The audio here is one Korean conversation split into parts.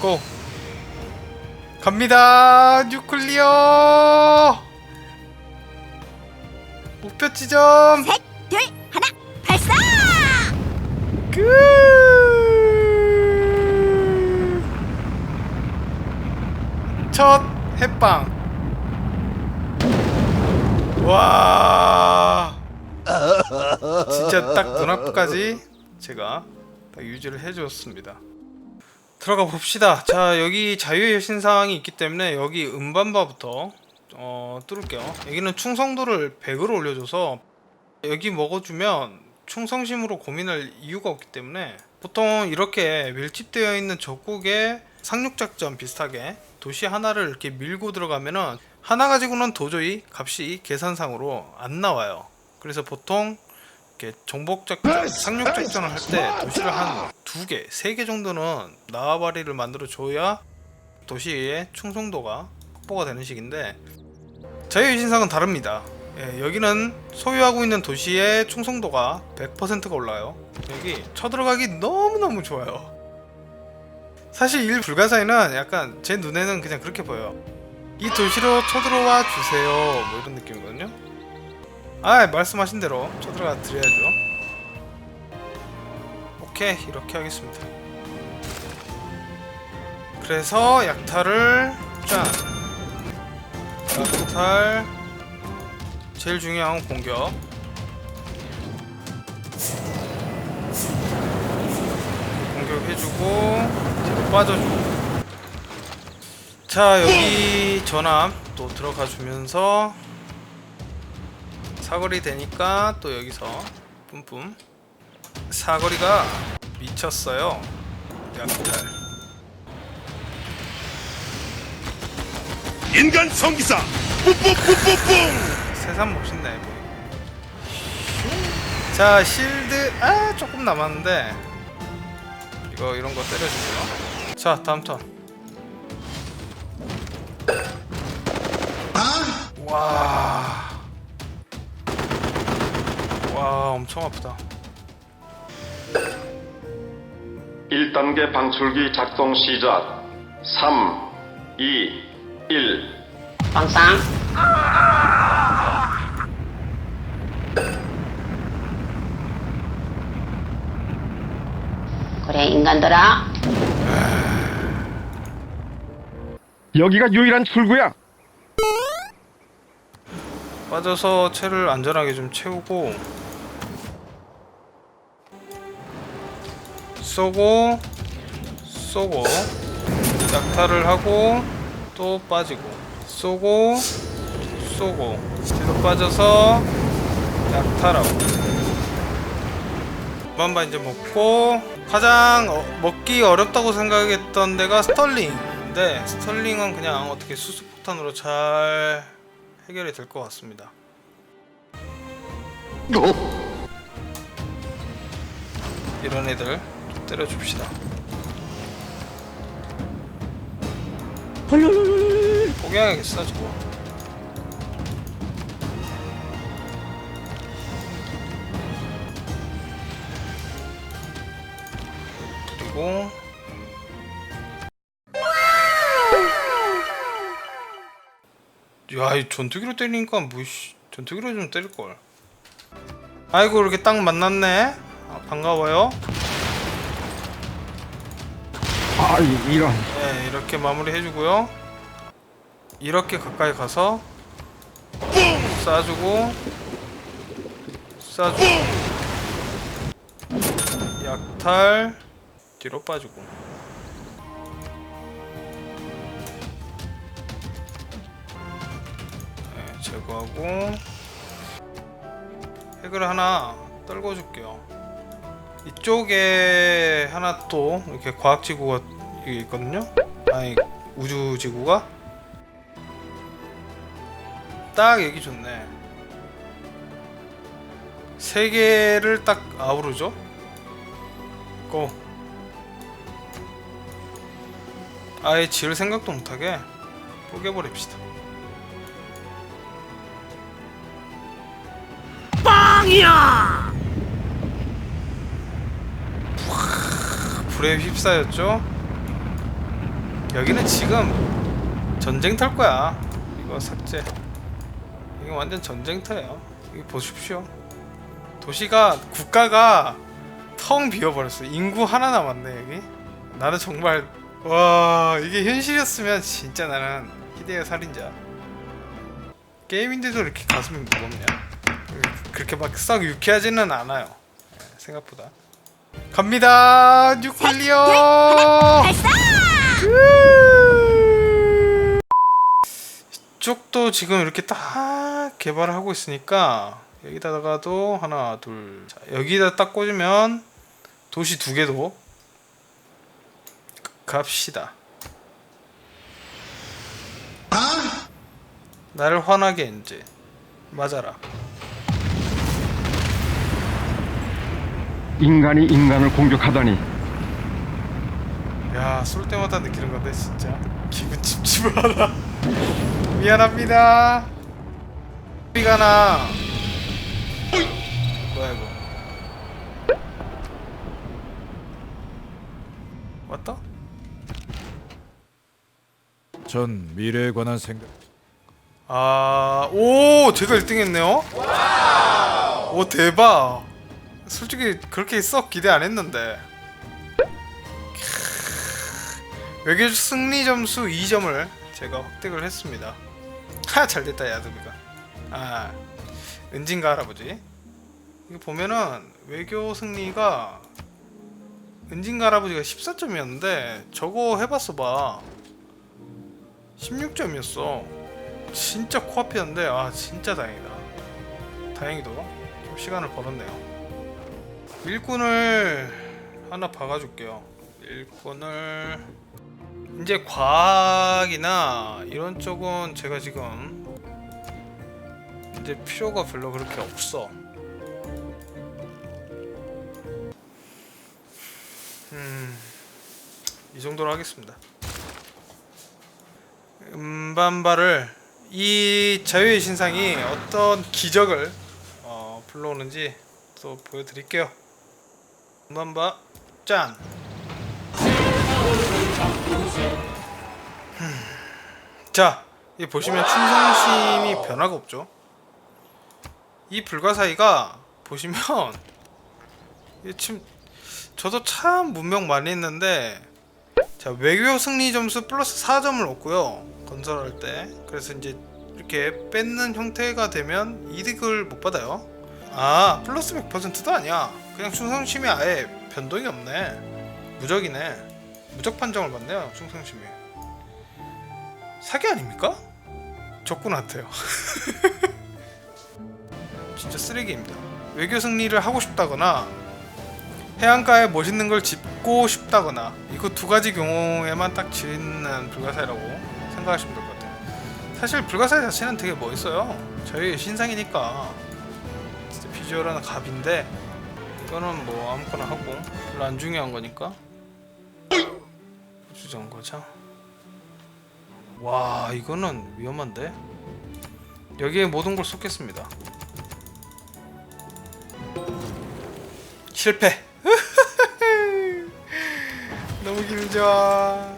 고. 갑니다. 뉴클리어. 목표 지점. 셋, 둘, 하나, 발사! 끝첫 해빵. 와. 진짜 딱 눈앞까지 제가 딱 유지를 해주었습니다 들어가 봅시다 자 여기 자유의 여신상이 있기 때문에 여기 음반바부터 어, 뚫을게요 여기는 충성도를 100으로 올려줘서 여기 먹어주면 충성심으로 고민할 이유가 없기 때문에 보통 이렇게 밀집되어 있는 적국의 상륙작전 비슷하게 도시 하나를 이렇게 밀고 들어가면은 하나 가지고는 도저히 값이 계산상으로 안 나와요. 그래서 보통 정복 작전, 상륙 작전을 할 때 도시를 한 두 개, 세 개 정도는 나와바리를 만들어 줘야 도시의 충성도가 확보가 되는 식인데 자유의 신상은 다릅니다. 예, 여기는 소유하고 있는 도시의 충성도가 100%가 올라요. 여기 쳐들어가기 너무너무 좋아요. 사실 일 불가사의는 약간 제 눈에는 그냥 그렇게 보여요. 이 도시로 쳐들어와 주세요. 뭐 이런 느낌이거든요. 아, 말씀하신 대로 쳐들어가 드려야죠. 오케이, 이렇게 하겠습니다. 그래서 약탈을 짠. 약탈 제일 중요한 공격. 공격해주고 뒤로 빠져주고. 자 여기 전함 또 들어가 주면서 사거리 되니까 또 여기서 뿜뿜 사거리가 미쳤어요. 약탈. 인간 성기사 뿌뿌뿌뿌뿡 세상 멋있네 뭐. 자 실드 아 조금 남았는데 이거 이런 거 때려주고요 자 다음 턴 와. 와 엄청 아프다 1단계 방출기 작동 시작. 3, 2, 1. 빵상 그래 인간들아 여기가 유일한 출구야 빠져서 채를 안전하게 좀 채우고 쏘고 쏘고 약탈을 하고 또 빠지고 쏘고 쏘고 뒤로 빠져서 약탈하고. 만바 이제 먹고 가장 어- 먹기 어렵다고 생각했던 데가 스털링인데 스털링은 그냥 어떻게 수수폭탄으로 잘 해결이 될 것 같습니다. 이런 애들. 좀 때려줍시다. 포기해야겠어 저거. 그리고 야, 이 전투기로 때리니까 뭐 씨, 전투기로 좀 때릴 걸. 아이고 이렇게 딱 만났네. 아, 반가워요. 아 이- 이런 네, 이렇게 마무리 해주고요. 이렇게 가까이 가서 쏴주고 쏴주고 약탈 뒤로 빠지고 네, 제거하고 핵을 하나 떨궈줄게요. 이쪽에 하나 또 이렇게 과학지구가 이게 있거든요. 아니 우주지구가 딱 여기 좋네. 세 개를 딱 아우르죠. 고. 아예 지을 생각도 못하게 쪼개버립시다. 빵이야! 불에 휩싸였죠. 여기는 지금 전쟁터일 거야. 이거 삭제. 이거 완전 전쟁터예요. 이거 보십시오. 도시가 국가가 텅 비어버렸어. 인구 하나 남았네 여기. 나는 정말 와 이게 현실이었으면 진짜 나는 희대의 살인자. 게임인데도 이렇게 가슴이 무겁냐? 그렇게 막 썩 유쾌하지는 않아요. 예, 생각보다. 갑니다 뉴클리어. 발사! 이쪽도 지금 이렇게 딱 개발을 하고 있으니까 여기다가도 하나 둘. 자, 여기다 딱 꽂으면 도시 두 개도 갑시다. 나를 화나게 이제. 맞아라. 인간이 인간을 공격하다니 야 쏠 때마다 느끼는 건데 진짜 기분 찝찝하다 미안합니다 소리가 나 뭐야 이거 왔다? 전 미래에 관한 생각 아, 오, 제가 1등 했네요? 오, 대박. 솔직히 그렇게 썩 기대 안 했는데. 외교 승리 점수 2점을 제가 획득을 했습니다. 하, 잘 됐다, 야드비가. 아, 은진가 할아버지. 이거 보면은 외교 승리가 은진가 할아버지가 14점이었는데 저거 해봤어 봐. 16점이었어. 진짜 코앞이었는데 아 진짜 다행이다. 다행히도 좀 시간을 벌었네요. 일꾼을 하나 박아줄게요. 일꾼을 이제 과학이나 이런 쪽은 제가 지금 이제 필요가 별로 그렇게 없어. 음, 이 정도로 하겠습니다. 음반바를 이 자유의 신상이 어떤 기적을 어, 불러오는지 또 보여드릴게요. 음반바 짠. 흠. 자, 이 보시면 충성심이 변화가 없죠. 이 불가사의가 보시면 이 지금 저도 참 문명 많이 했는데 자 외교 승리 점수 플러스 4점을 얻고요 건설할 때 그래서 이제 이렇게 뺏는 형태가 되면 이득을 못 받아요 아 플러스 100%도 아니야 그냥 충성심이 아예 변동이 없네 무적이네 무적 판정을 받네요 충성심이 사기 아닙니까? 적군한테요 진짜 쓰레기입니다 외교 승리를 하고 싶다거나 해안가에 멋있는 걸 짚고 싶다거나 이거 두 가지 경우에만 딱 짓는 불가사의라고 생각하시면 될 것 같아요. 사실 불가사의 자체는 되게 멋있어요. 저희 신상이니까 비주얼은 갑인데 이거는 뭐 아무거나 하고 별로 안 중요한 거니까 주정 거죠. 와 이거는 위험한데 여기에 모든 걸 쏟겠습니다. 실패. 너무 기분 좋아.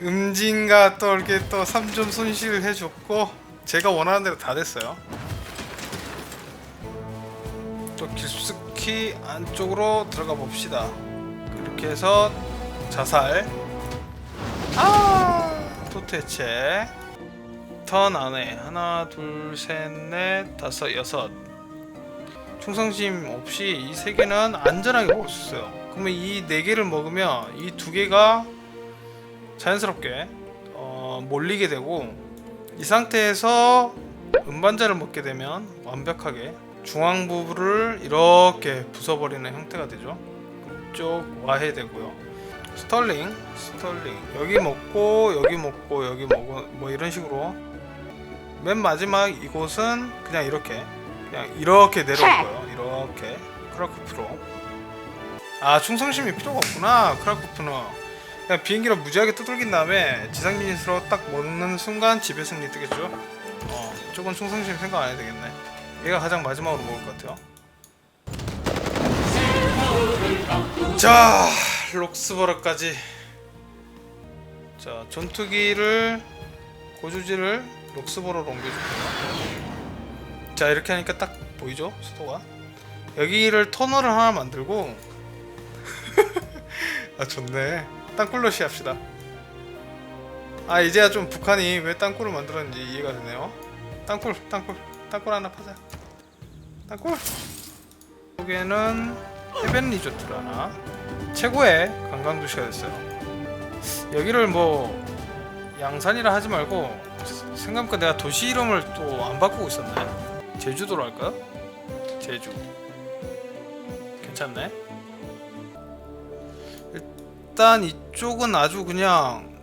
음진과 또 이렇게 또 3점 손실을 해줬고 제가 원하는 대로 다 됐어요. 또 깊숙이 안쪽으로 들어가 봅시다. 이렇게 해서 자살. 아 도대체 턴 안에 하나 둘셋넷 다섯 여섯 충성심 없이 이 세 개는 안전하게 먹을 수 있어요. 그러면 이 네 개를 먹으면 이 두 개가 자연스럽게 어, 몰리게 되고 이 상태에서 음반자를 먹게 되면 완벽하게 중앙 부분을 이렇게 부숴버리는 형태가 되죠. 쪽 와해 되고요. 스털링, 스털링 여기 먹고 여기 먹고 여기 먹고 뭐 이런 식으로 맨 마지막 이곳은 그냥 이렇게 그냥 이렇게 내려올 거예요. 이렇게 크라쿠프로. 아 충성심이 필요가 없구나 크라쿠프는. 그냥 비행기를 무지하게 두들긴 다음에 지상 유닛으로 딱 먹는 순간 집에 승리 뜨겠죠. 어, 조금 충성심 생각 안 해도 되겠네. 얘가 가장 마지막으로 먹을 것 같아요. 자, 록스버러까지. 자 전투기를 고주지를 록스보로 옮겨줄게요. 자 이렇게 하니까 딱 보이죠? 수도가? 여기를 터널을 하나 만들고. 아 좋네. 땅굴로 시합시다. 아 이제야 좀 북한이 왜 땅굴을 만들었는지 이해가 되네요. 땅굴 땅굴 땅굴 하나 파자. 땅굴! 여기에는 해변 리조트를 하나 최고의 관광 도시가 됐어요. 여기를 뭐 양산이라 하지 말고 생각보다 내가 도시 이름을 또 안 바꾸고 있었네. 제주도로 할까요? 제주. 괜찮네. 일단 이쪽은 아주 그냥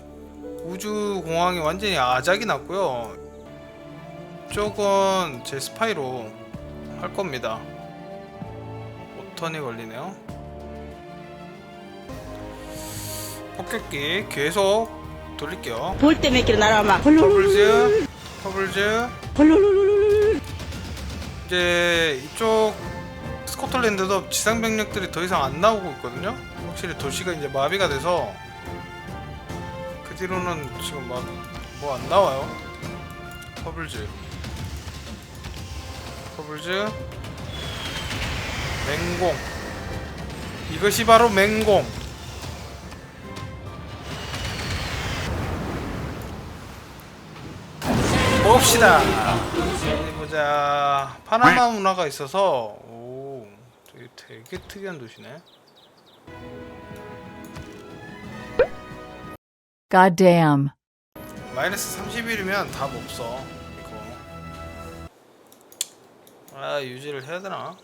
우주공항이 완전히 아작이 났고요. 이쪽은 제 스파이로 할 겁니다. 5턴이 걸리네요 폭격기 계속 돌릴게요. 볼 때몇 킬로 날아와 터블즈 터블즈. 이제 이쪽 스코틀랜드도 지상 병력들이 더 이상 안 나오고 있거든요. 확실히 도시가 이제 마비가 돼서 그 뒤로는 지금 막 뭐 안 나와요. 터블즈. 터블즈. 맹공. 이것이 바로 맹공 봅시다. 어디 보자. 파나마 문화가 있어서 오, 되게, 되게 특이한 도시네. Goddamn. 마이너스 31이면 답 없어. 이거. 아 유지를 해야 되나?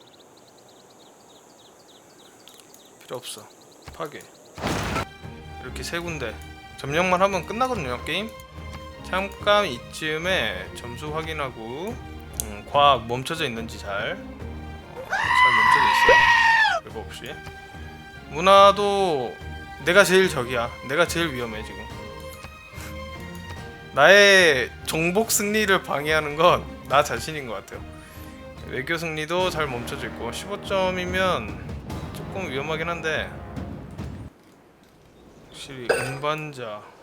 필요 없어. 파괴. 이렇게 세 군데 점령만 하면 끝나거든요 게임. 잠깐 이쯤에 점수 확인하고 음, 과학 멈춰져 있는지 잘. 어, 잘 멈춰져 있어요. 별거 없이. 문화도 내가 제일 적이야. 내가 제일 위험해 지금. 나의 정복 승리를 방해하는 건 나 자신인 것 같아요. 외교 승리도 잘 멈춰져 있고 15점이면 조금 위험하긴 한데 확실히 운반자 이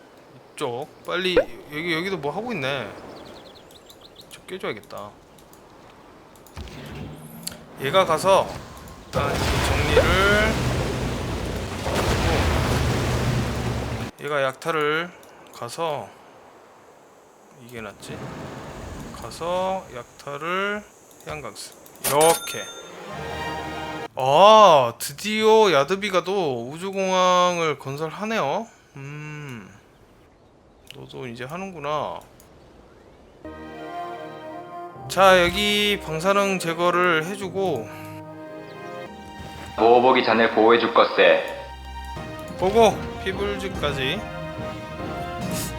쪽 빨리 여기 여기도 뭐 하고 있네. 저 깨줘야겠다. 얘가 가서 일단 이 정리를 하고 얘가 약탈을 가서 이게 낫지? 가서 약탈을 해안강스 이렇게 아 드디어 야드비가도 우주공항을 건설하네요 음 너도 이제 하는구나. 자 여기 방사능 제거를 해주고. 모보기 자네 보호해줄 것세. 보고 피불즈까지.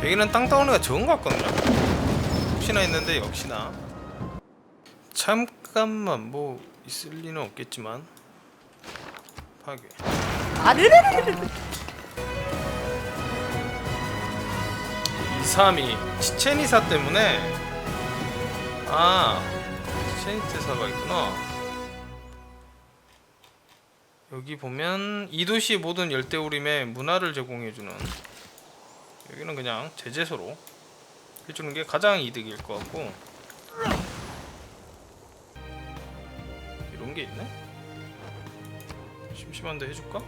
여기는 땅따오니가 적은 것 같거든요. 혹시나 했는데 역시나. 잠깐만 뭐 있을 리는 없겠지만. 파괴. 아르르르르 232 치체니사 때문에. 아 치체니사가 있구나. 여기 보면 이 도시 모든 열대우림에 문화를 제공해주는 여기는 그냥 제재소로 해주는 게 가장 이득일 것 같고. 이런 게 있네? 심심한데 해줄까?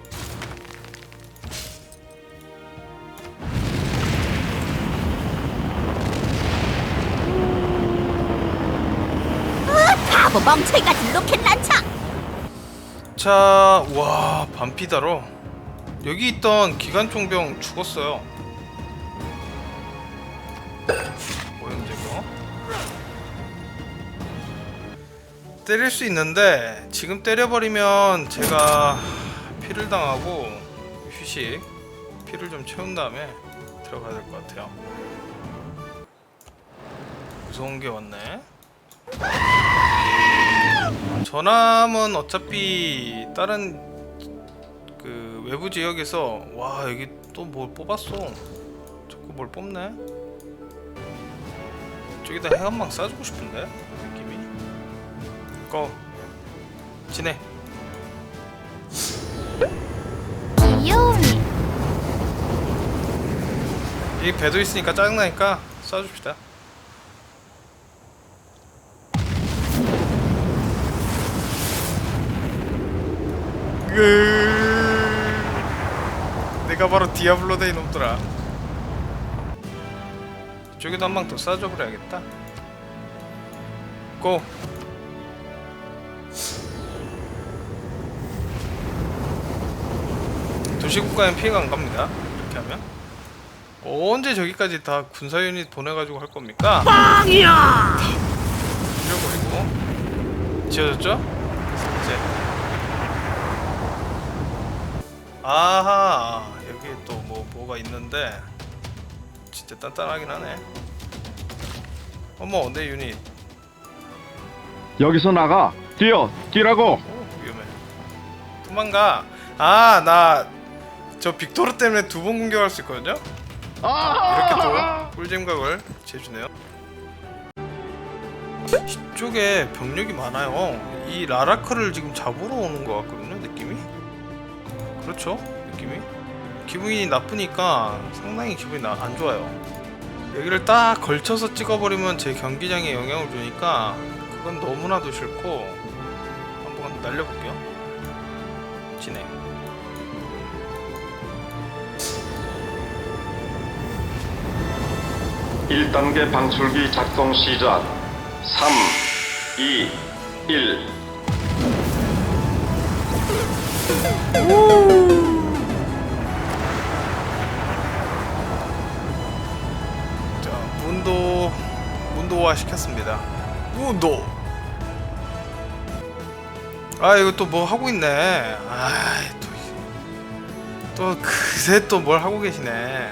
바보 멍청이 같은 로켓 란차 자, 와 반피다로 여기 있던 기관총병 죽었어요. 오염제거 때릴 수 있는데 지금 때려버리면 제가 피를 당하고 휴식 피를 좀 채운 다음에 들어가야 될 것 같아요. 무서운 게 왔네. 전함은 어차피 다른 그 외부 지역에서 와 여기 또 뭘 뽑았어. 자꾸 뭘 뽑네? 저기다 해안망 쏴주고 싶은데 느낌이. 고 진해 귀여움이 이 배도 있으니까 짜증나니까 쏴줍시다 으... 내가 바로 디아블로다 이놈들아 이쪽에도 한 방 더 쏴줘 버려야겠다 고! 도시국가엔 피해가 안 갑니다 이렇게 하면 언제 저기까지 다 군사 유닛 보내가지고 할 겁니까? 빵이야! 잃어버리고 지어졌죠? 이제 아하 여기 또 뭐 뭐가 있는데 진짜 단단하긴 하네. 어머 내 유닛. 여기서 나가. 뛰어 뛰라고. 오 위험해. 도망가. 아 나 저 빅토르 때문에 두 번 공격할 수 있거든요? 이렇게 또 꿀잼각을 재주네요. 이쪽에 병력이 많아요. 이 라라크를 지금 잡으러 오는 것 같거든요 그렇죠? 느낌이? 기분이 나쁘니까 상당히 기분이 나, 안 좋아요. 여기를 딱 걸쳐서 찍어버리면 제 경기장에 영향을 주니까 그건 너무나도 싫고 한번 날려볼게요. 진행. 1단계 방출기 작동 시작. 3 2 1 자, 문도화 시켰습니다. 문도. 아 이거 또 뭐 하고 있네. 아또또 그새 또 뭘 하고 계시네.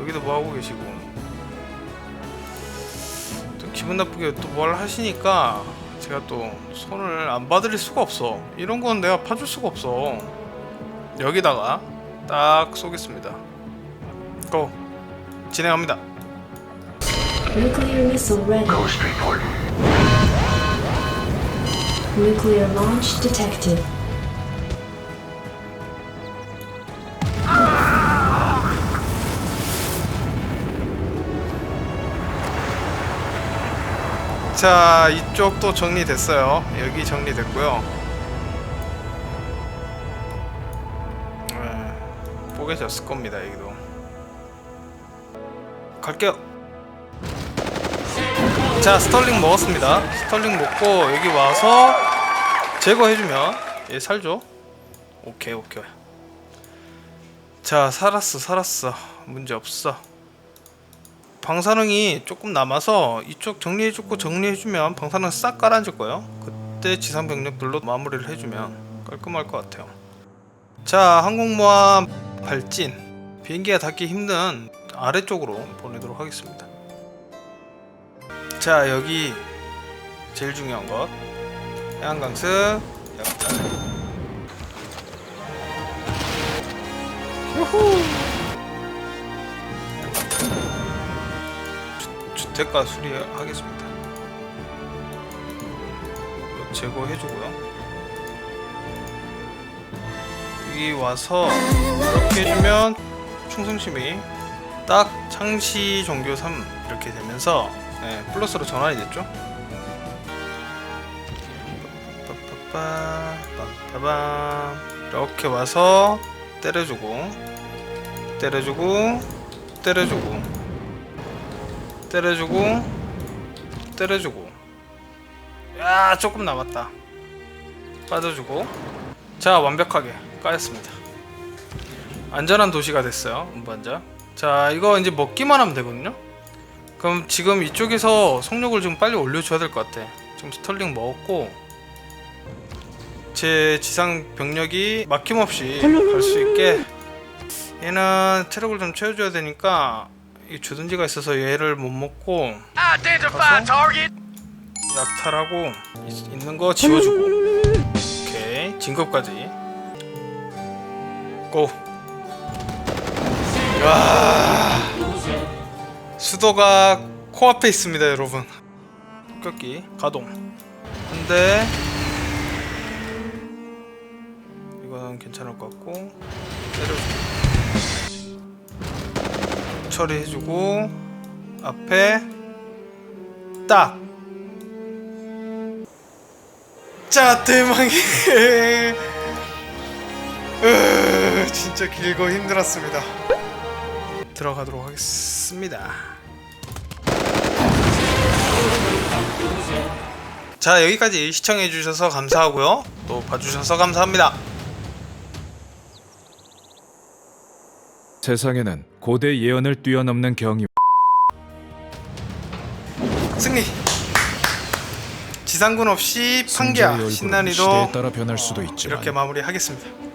여기도 뭐 하고 계시고. 또 기분 나쁘게 또 뭘 하시니까 제가 또 손을 안 봐드릴 수가 없어. 이런 건 내가 봐줄 수가 없어. 여기다가 딱 쏘겠습니다. 고 진행합니다. Nuclear missile ready. Nuclear launch detected. 자 이쪽도 정리됐어요 여기 정리됐고요 네, 뽀개졌을 겁니다 여기도 갈게요 자 스털링 먹었습니다 스털링 먹고 여기 와서 제거해주면 얘 살죠 오케이 오케이 자 살았어 살았어 문제없어 방사능이 조금 남아서 이쪽 정리해주고 정리해주면 방사능 싹 가라앉을 거예요. 그때 지상 병력들로 마무리를 해주면 깔끔할 것 같아요. 자 항공모함 발진 비행기가 닿기 힘든 아래쪽으로 보내도록 하겠습니다. 자 여기 제일 중요한 것 해안강습 약간 주택가 수리하겠습니다. 제거해주고요. 여기 와서 이렇게 해주면 충성심이 딱 창시 종교 3 이렇게 되면서 네, 플러스로 전환이 됐죠. 이렇게 와서 때려주고 때려주고 때려주고 때려주고 때려주고. 야 조금 남았다. 빠져주고. 자 완벽하게 까였습니다. 안전한 도시가 됐어요 운반자. 자 이거 이제 먹기만 하면 되거든요 그럼 지금 이쪽에서 속력을 좀 빨리 올려줘야 될 것 같아. 지금 스털링 먹었고 제 지상 병력이 막힘없이 갈 수 있게 얘는 체력을 좀 채워줘야 되니까 이 주둔지가 있어서 얘를 못 먹고 가서 약탈하고 있, 있는 거 지워주고. 오케이. 진급까지. 고. 와 수도가 코앞에 있습니다 여러분 폭격기 가동 한대 이거는 괜찮을 것 같고 때려주고 처리해주고 앞에 딱. 자 대망의 으, 진짜 길고 힘들었습니다. 들어가도록 하겠습니다. 자 여기까지 시청해주셔서 감사하고요. 또 봐주셔서 감사합니다. 세상에는 고대 예언을 뛰어넘는 경이 승리. 지상군 없이 얼굴은 신난이도 따라 변할 수도 있지만 이렇게 마무리하겠습니다.